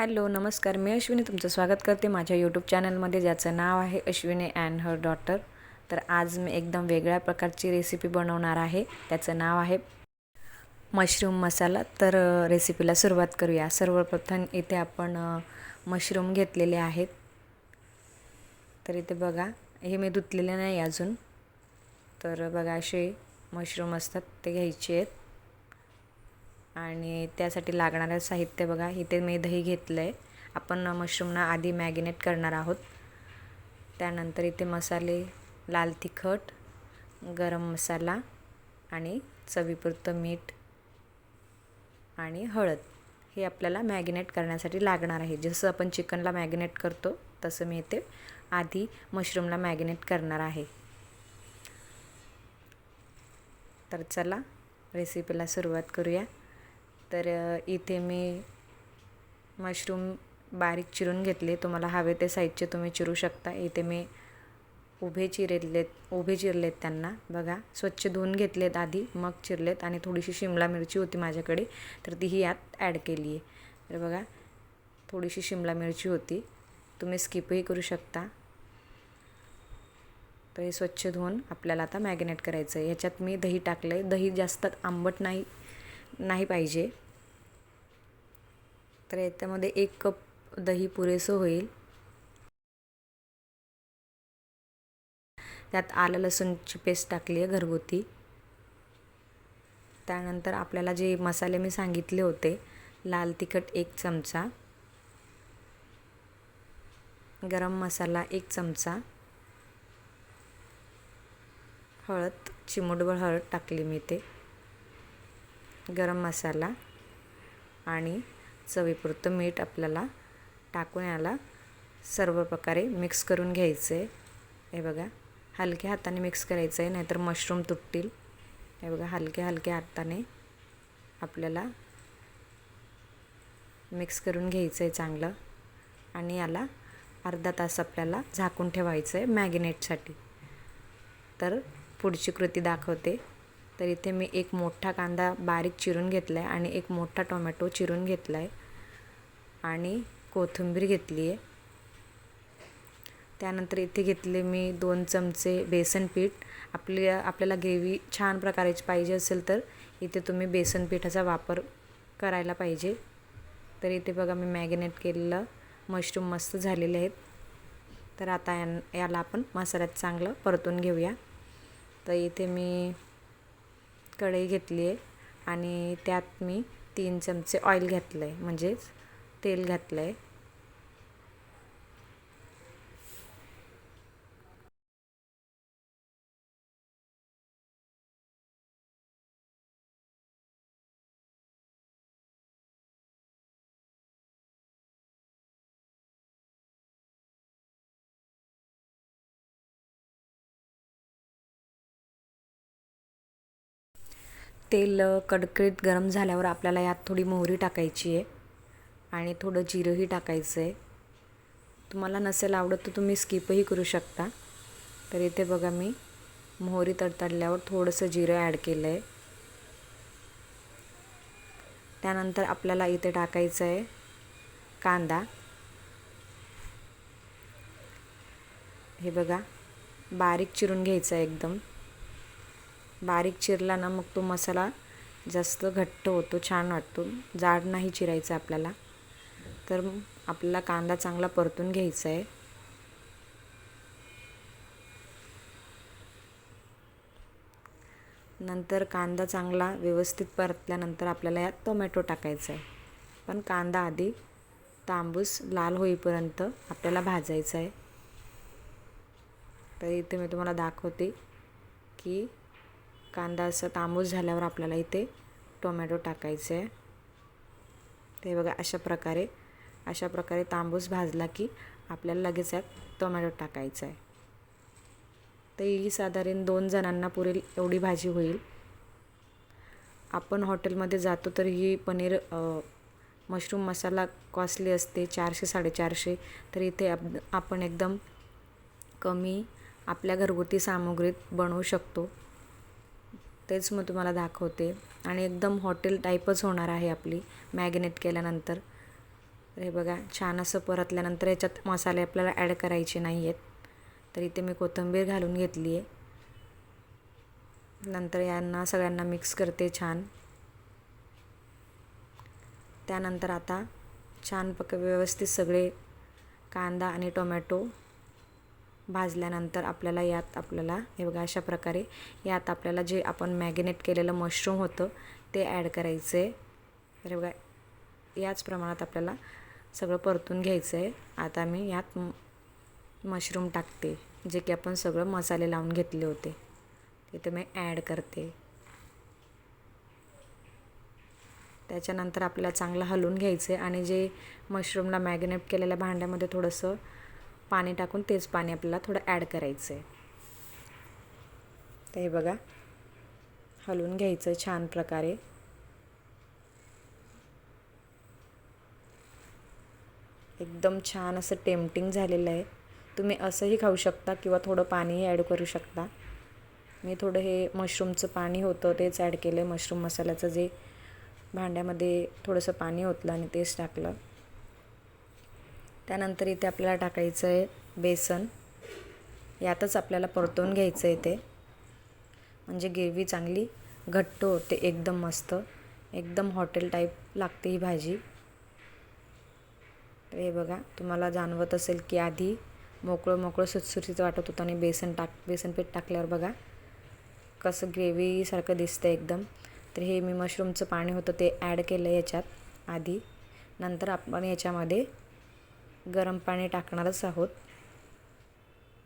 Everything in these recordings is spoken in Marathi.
हॅलो नमस्कार. मी अश्विनी तुमचं स्वागत करते माझ्या यूट्यूब चॅनलमध्ये ज्याचं नाव आहे अश्विनी अँड हर डॉटर तर आज मी एकदम वेगळ्या प्रकारची रेसिपी बनवणार आहे. त्याचं नाव आहे मशरूम मसाला तर रेसिपीला सुरुवात करूया. सर्वप्रथम इथे आपण मशरूम घेतलेले आहेत. तर इथे बघा हे मी धुतलेले नाही अजून. तर बघा असे मशरूम असतात ते घ्यायचे आहेत. आणि त्यासाठी लागणारं साहित्य बघा इथे मी दही घेतलं आहे आपण मशरूमना आधी मॅगिनेट करणार आहोत. त्यानंतर इथे मसाले लाल तिखट गरम मसाला आणि चवीपुरतं मीठ आणि हळद. हे आपल्याला मॅगिनेट करण्यासाठी लागणार आहे. जसं आपण चिकनला मॅगिनेट करतो तसं मी इथे आधी मशरूमला मॅगिनेट करणार आहे. तर चला रेसिपीला सुरुवात करूया. तर इथे मी मशरूम बारीक चिरून घेतले. तुम्हाला हवे ते साईजचे तुम्ही चिरू शकता. इथे मी उभे चिरलेत उभे चिरलेत त्यांना. बघा स्वच्छ धुवून घेतलेत आधी मग चिरलेत आणि थोडीशी शिमला मिरची होती माझ्याकडे तर तीही यात ॲड केली आहे तर बघा थोडीशी शिमला मिरची होती. तुम्ही स्किपही करू शकता. तर हे स्वच्छ धुवून आपल्याला आता मॅगिनेट करायचं आहे ह्याच्यात मी दही टाकलं आहे दही जास्त आंबट नाही नाही पाहिजे. तर याच्यामध्ये एक कप दही पुरेसं होईल. त्यात आलं लसूणची पेस्ट टाकली आहे घरगुती. त्यानंतर आपल्याला जे मसाले मी सांगितले होते लाल तिखट एक चमचा गरम मसाला एक चमचा हळद चिमूटभर हळद टाकली मी ते गरम मसाला आणि चवीपुरतं मीठ आपल्याला टाकून याला सर्व प्रकारे मिक्स करून घ्यायचं. आहे हे बघा हलक्या हाताने मिक्स करायचं आहे नाहीतर मशरूम तुटतील. हे बघा हलक्या हलक्या हाताने आपल्याला मिक्स करून घ्यायचं आहे चांगलं. आणि याला अर्धा तास आपल्याला झाकून ठेवायचं आहे मॅगिनेटसाठी. तर पुढची कृती दाखवते. तर इथे मी एक मोठा कांदा बारीक चिरून घेतला आहे आणि एक मोठा टोमॅटो चिरून घेतला आहे आणि कोथिंबीर घेतली आहे. त्यानंतर इथे घेतले मी दोन चमचे बेसन पीठ. आपल्या आपल्याला ग्रेव्ही छान प्रकारेची पाहिजे असेल तर इथे तुम्ही बेसन पिठाचा वापर करायला पाहिजे. तर इथे बघा मी मॅगिनेट केलेलं मशरूम मस्त झालेले आहेत. तर आता याला आपण मसाल्यात चांगलं परतून घेऊया. तर इथे मी कढई घेतली आहे आणि त्यात मी तीन चमचे ऑइल घातलं आहे म्हणजेच तेल घातलं आहे तेल कडकडीत गरम झाल्यावर आपल्याला यात थोडी मोहरी टाकायची आहे. आणि थोडं जिरंही टाकायचं आहे तुम्हाला नसेल आवडत तर तुम्ही स्किपही करू शकता. तर इथे बघा मी मोहरी तडतडल्यावर थोडंसं जिरं ॲड केलं आहे त्यानंतर आपल्याला इथे टाकायचं आहे कांदा. हे बघा बारीक चिरून घ्यायचं आहे एकदम. बारीक चिरला ना मग तो मसाला जास्त घट्ट होतो छान वाटतो. जाड नाही चिरायचा आपल्याला. तर आपल्याला कांदा चांगला परतून घ्यायचा आहे नंतर कांदा चांगला व्यवस्थित परतल्यानंतर आपल्याला यात टोमॅटो टाकायचा आहे पण कांदा आधी तांबूस लाल होईपर्यंत आपल्याला भाजायचा आहे तर इथे मी तुम्हाला दाखवते की कांदा असं तांबूस झाल्यावर आपल्याला इथे टोमॅटो टाकायचं आहे ते बघा अशा प्रकारे अशा प्रकारे तांबूस भाजला की आपल्याला लगेच यात टोमॅटो टाकायचा आहे. तर ही साधारण दोन जणांना पुरेल एवढी भाजी होईल. आपण हॉटेलमध्ये जातो तर ही पनीर मशरूम मसाला कॉस्टली असते चारशे साडेचारशे. तर इथे आप आपण एकदम कमी आपल्या घरगुती सामुग्रीत बनवू शकतो. तेच मग तुम्हाला दाखवते. आणि एकदम हॉटेल टाईपच होणार आहे आपली मॅगिनेट केल्यानंतर. हे बघा छान असं परतल्यानंतर याच्यात मसाले आपल्याला ॲड करायचे नाही आहेत तर इथे मी कोथिंबीर घालून घेतली आहे नंतर यांना सगळ्यांना मिक्स करते छान. त्यानंतर आता छान पक व्यवस्थित सगळे कांदा आणि टोमॅटो भाजल्यानंतर आपल्याला यात आपल्याला हे बघा अशा प्रकारे यात आपल्याला जे आपण मॅगिनेट केलेलं मशरूम होतं ते ॲड करायचं आहे तर बघा याच प्रमाणात आपल्याला सगळं परतून घ्यायचं आहे. आता मी यात मशरूम टाकते जे की आपण सगळं मसाले लावून घेतले होते. तिथे मी ॲड करते. त्याच्यानंतर आपल्याला चांगलं हलवून घ्यायचं आहे आणि जे मशरूमला मॅगिनेट केलेल्या भांड्यामध्ये थोडंसं पाणी टाकून तेच पाणी आपल्याला थोडं ॲड करायचं आहे तर हे बघा हलवून घ्यायचं छान प्रकारे. एकदम छान असं टेम्पटिंग झालेलं आहे. तुम्ही असंही खाऊ शकता किंवा थोडं पाणीही ॲड करू शकता. मी थोडं हे मशरूमचं पाणी होतं तेच ॲड केलं आहे मशरूम मसाल्याचं जे भांड्यामध्ये थोडंसं पाणी होतलं आणि तेच टाकलं. त्यानंतर इथे आपल्याला टाकायचं आहे बेसन. यातच आपल्याला परतवून घ्यायचं आहे ते. म्हणजे ग्रेव्ही चांगली घट्ट होते एकदम मस्त. एकदम हॉटेल टाईप लागते ही भाजी. तर हे बघा तुम्हाला जाणवत असेल की आधी मोकळं मोकळं सुटसुटीत वाटत होतं आणि बेसन टाक बेसन पीठ टाकल्यावर बघा कसं ग्रेव्हीसारखं दिसतं एकदम. तर हे मी मशरूमचं पाणी होतं ते ॲड केलं याच्यात आधी. नंतर आपण याच्यामध्ये गरम पाणी टाकणारच आहोत.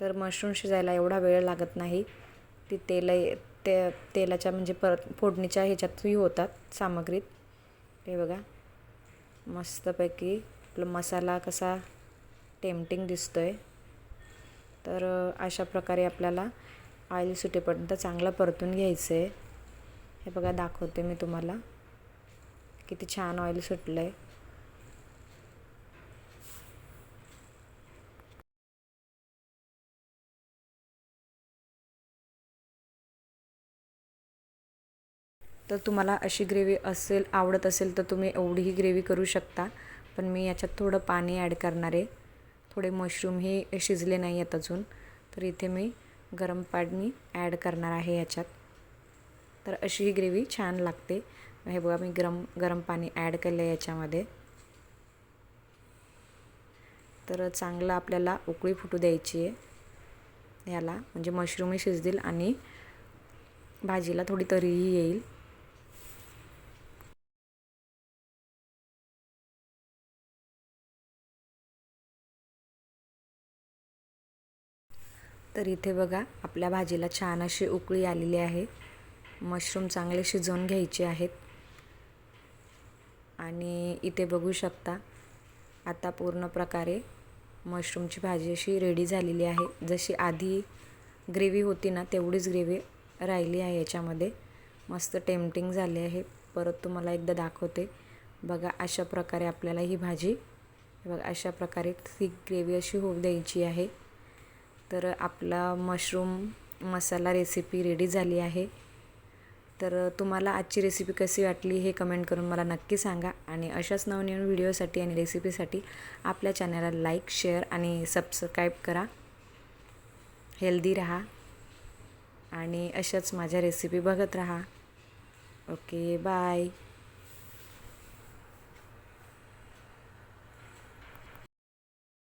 तर मशरूम शिजायला एवढा वेळ लागत नाही. ती तेल ते तेलाच्या म्हणजे परत फोडणीच्या ह्याच्यातही होतात सामग्रीत. हे बघा मस्तपैकी आपला मसाला कसा टेम्पटिंग दिसतो आहे तर अशा प्रकारे आपल्याला ऑइल सुटेपर्यंत चांगलं परतून घ्यायचं आहे हे बघा दाखवते मी तुम्हाला. किती छान ऑइल सुटलं आहे तर तुम्हाला अशी ग्रेव्ही असेल आवडत असेल तर तुम्ही एवढीही ग्रेव्ही करू शकता. पण मी याच्यात थोडं पाणी ॲड करणार आहे. थोडे मशरूम हे शिजले नाही आहेत अजून. तर इथे मी गरम पाणी ॲड करणार आहे याच्यात. तर अशी ही ग्रेव्ही छान लागते. हे बघा मी गरम गरम पाणी ॲड केलं आहे याच्यामध्ये. तर चांगलं आपल्याला उकळी फुटू द्यायची आहे. याला म्हणजे मशरूमही शिजतील आणि भाजीला थोडी तरीही येईल. तर इथे बघा आपल्या भाजीला छान अशी उकळी आलेली आहे. मशरूम चांगले शिजवून घ्यायचे आहेत. आणि इथे बघू शकता आता पूर्ण प्रकारे मशरूमची भाजी अशी रेडी झालेली आहे. जशी आधी ग्रेव्ही होती ना तेवढीच ग्रेव्ही राहिली आहे याच्यामध्ये. मस्त टेम्पटिंग झाली आहे. परत तुम्हाला एकदा दाखवते. बघा अशा प्रकारे आपल्याला ही भाजी बघा अशा प्रकारे थिक ग्रेव्ही अशी होऊ द्यायची आहे. तर आपला मशरूम मसाला रेसिपी रेडी झाली आहे. तर तुम्हाला आजची रेसिपी कशी वाटली हे कमेंट करून मला नक्की सांगा आणि अशाच नवनवीन व्हिडिओसाठी आणि रेसिपीसाठी आपल्या चॅनलला लाईक शेअर आणि सबस्क्राईब करा. हेल्दी राहा आणि अशाच माझ्या रेसिपी बघत राहा. Okay bye